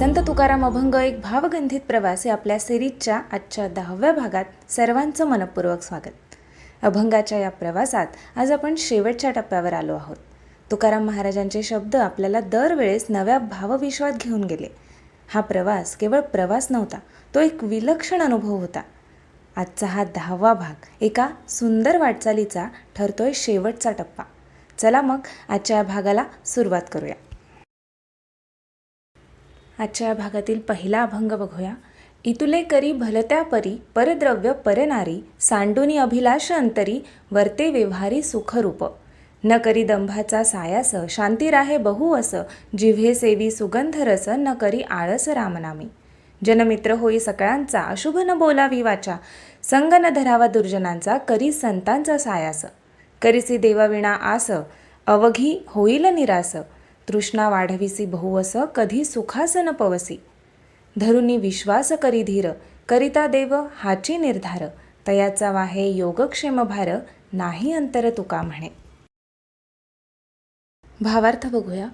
संत तुकाराम अभंग एक भावगंधित प्रवास या आपल्या सिरीजच्या आजच्या दहाव्या भागात. सर्वांचं मनपूर्वक स्वागत. अभंगाच्या या प्रवासात आज आपण शेवटच्या टप्प्यावर आलो आहोत. तुकाराम महाराजांचे शब्द आपल्याला दरवेळेस नव्या भावविश्वात घेऊन गेले. हा प्रवास केवळ प्रवास नव्हता तो एक विलक्षण अनुभव होता. आजचा हा दहावा भाग एका सुंदर वाटचालीचा ठरतोय शेवटचा टप्पा. चला मग आजच्या या भागाला सुरुवात करूया. आजच्या या भागातील पहिला अभंग बघूया. इतुले करी भलत्या परी परद्रव्य परनारी सांडुनी अभिलाष अंतरी वर्ते व्यवहारी सुखरूप. न करी दंभाचा सायास शांती राहे बहु अस जिव्हे सेवी सुगंधरस न करी आळस रामनामी. जनमित्र होई सकळांचा अशुभ न बोलावी वाचा संग न धरावा दुर्जनांचा करी संतांचा सायास. करीसी देवाविणा आस अवघी होईल निरास. तृष्णा वाढविसी बहुवस कधी सुखासन पवसी. धरुनी विश्वास करी धीर करिता देव हाची निर्धार तयाचा वाहे योगक्षेम भार नाही अंतर तुका म्हणे. भावार्थ बघूया.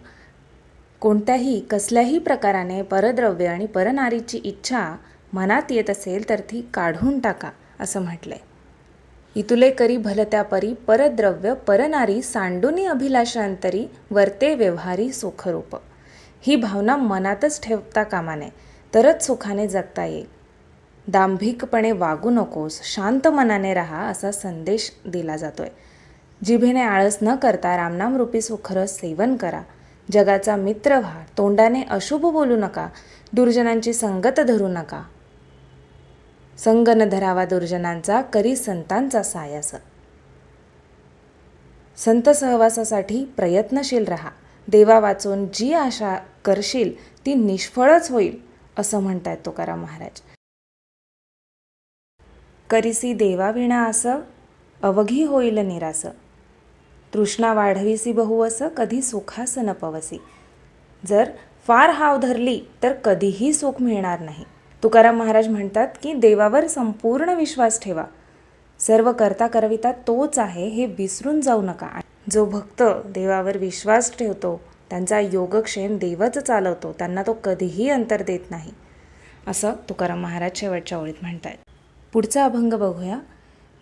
कोणत्याही कसल्याही प्रकाराने परद्रव्य आणि परनारीची इच्छा मनात येत असेल तर ती काढून टाका असं म्हटलंय. इतुले करी भलत्या परी परद्रव्य परनारी सांडुनी अभिलाषांतरी वर्ते व्यवहारी सुखरूप. ही भावना मनातच ठेवता कामा नये तरच सुखाने जगता येईल. दांभिकपणे वागू नकोस शांत मनाने राहा असा संदेश दिला जातोय. जिभेने आळस न करता रामनामरूपी सुखरस सेवन करा. जगाचा मित्र व्हा तोंडाने अशुभ बोलू नका दुर्जनांची संगत धरू नका. संगन धरावा दुर्जनांचा करी संतांचा सायास. संत सहवासासाठी प्रयत्नशील राहा. देवा वाचून जी आशा करशील ती निष्फळच होईल असं म्हणतायत तुकाराम महाराज. करिसी देवाविणा असं अवघी होईल निरास. तृष्णा वाढविसी असं कधी सुखास न पवसी. जर फार हाव धरली तर कधीही सुख मिळणार नाही. तुकाराम महाराज म्हणतात की देवावर संपूर्ण विश्वास ठेवा. सर्व करता करविता तोच आहे हे विसरून जाऊ नका. जो भक्त देवावर विश्वास ठेवतो त्यांचा योगक्षेम देवच चालवतो त्यांना तो कधीही अंतर देत नाही. असं तुकाराम महाराज शेवटच्या ओळीत म्हणतायत. पुढचा अभंग बघूया.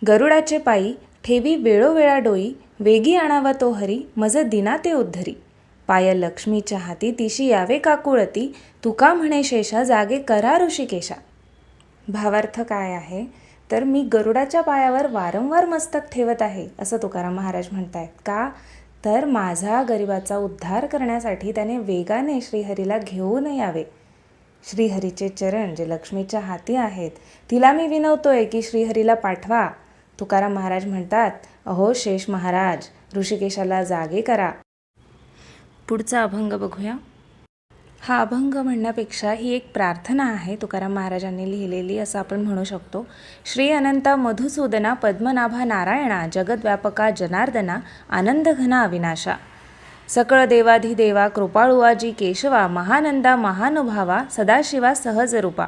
गरुडाचे पायी ठेवी वेळोवेळा डोई वेगी आणावा तो हरी मज दिना ते उद्धरी. पाय लक्ष्मीच्या हाती तिशी यावे काकुळती. तुका म्हणे शेषा जागे करा ऋषिकेशा. भावार्थ काय आहे? तर मी गरुडाच्या पायावर वारंवार मस्तक ठेवत आहे असं तुकाराम महाराज म्हणतायत. का? तर माझा गरिबाचा उद्धार करण्यासाठी त्याने वेगाने श्रीहरीला घेऊन यावे. श्रीहरीचे चरण जे लक्ष्मीच्या हाती आहेत तिला मी विनवतोय की श्रीहरीला पाठवा. तुकाराम महाराज म्हणतात अहो शेष महाराज ऋषिकेशाला जागे करा. पुढचा अभंग बघूया. हा अभंग म्हणण्यापेक्षा ही एक प्रार्थना आहे तुकाराम महाराजांनी लिहिलेली असं आपण म्हणू शकतो. श्री अनंता मधुसूदना पद्मनाभा नारायणा जगद्व्यापका जनार्दना आनंदघना अविनाशा. सकळ देवाधिदेवा कृपाळुवाजी केशवा महानंदा महानुभावा सदाशिवा सहजरूपा.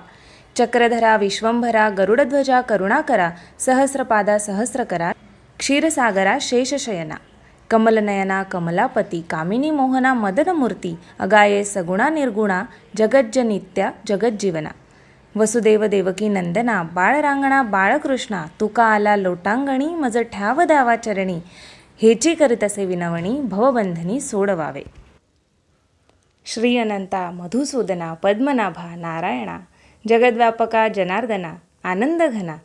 चक्रधरा विश्वंभरा गरुडध्वजा करुणाकरा सहस्रपादा सहस्रकरा क्षीरसागरा शेषशयना. कमलनयना कमलापती कामिनी मोहना मदनमूर्ती अगाये सगुणा निर्गुणा जगज्जनित्या जगज्जीवना. वसुदेव देवकी नंदना बाळरांगणा बाळकृष्णा तुका आला लोटांगणी मज ठ्याव द्यावा चरणी हेची करीत असे विनवणी भवबंधनी सोडवावे. श्री अनंता मधुसूदना पद्मनाभा नारायणा जगद्व्यापका जनार्दना आनंदघना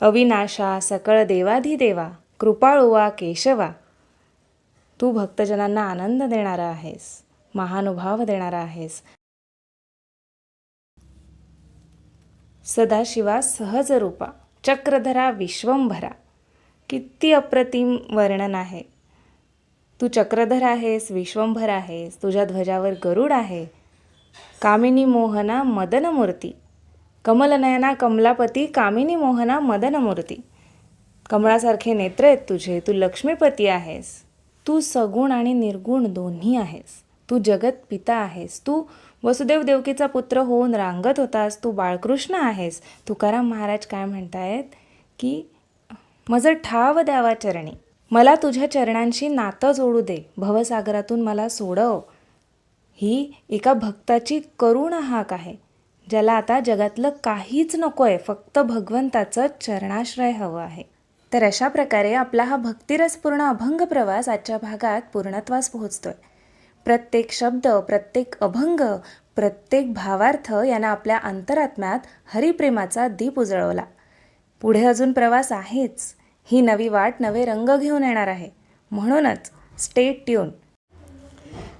अविनाशा सकळ देवाधिदेवा कृपाळुवा केशवा तू भक्तजनांना आनंद देणारा आहेस महानुभाव देणारा आहेस. सदाशिवा सहजरूपा चक्रधरा विश्वंभरा किती अप्रतिम वर्णन आहे. तू चक्रधर आहेस विश्वंभर आहेस तुझ्या ध्वजावर गरुड आहे. कामिनी मोहना मदनमूर्ती कमलनयना कमलापती कामिनी मोहना मदनमूर्ती. कमळासारखे नेत्र आहेत तुझे तू लक्ष्मीपती आहेस. तू सगुण आणि निर्गुण दोन्ही आहेस. तू जगत पिता आहेस. तू वसुदेव देवकीचा पुत्र होऊन रांगत होतास. तू बाळकृष्ण आहेस. तुकाराम महाराज काय म्हणतायत? की माझं ठाव द्यावा चरणी. मला तुझ्या चरणांशी नातं जोडू दे. भवसागरातून मला सोडव. ही एका भक्ताची करुण हाक आहे. ज्याला आता जगातलं काहीच नको आहे फक्त भगवंताचं चरणाश्रय हवं आहे. तर अशा प्रकारे आपला हा भक्तिरसपूर्ण अभंग प्रवास आजच्या भागात पूर्णत्वास पोहोचतोय. प्रत्येक शब्द प्रत्येक अभंग प्रत्येक भावार्थ यानं आपल्या अंतरात्म्यात हरिप्रेमाचा दीप उजळवला. पुढे अजून प्रवास आहेच. ही नवी वाट नवे रंग घेऊन येणार आहे. म्हणूनच स्टेट ट्यून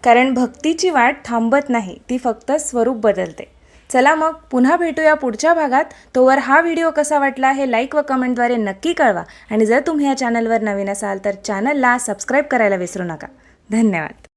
कारण भक्तीची वाट थांबत नाही ती फक्त स्वरूप बदलते. चला मग पुन्हा भेटूया पुढच्या भागात. तोवर हा व्हिडिओ कसा वाटला हे लाईक व कमेंटद्वारे नक्की कळवा. आणि जर तुम्ही या चॅनलवर नवीन असाल तर चॅनलला सबस्क्राईब करायला विसरू नका. धन्यवाद.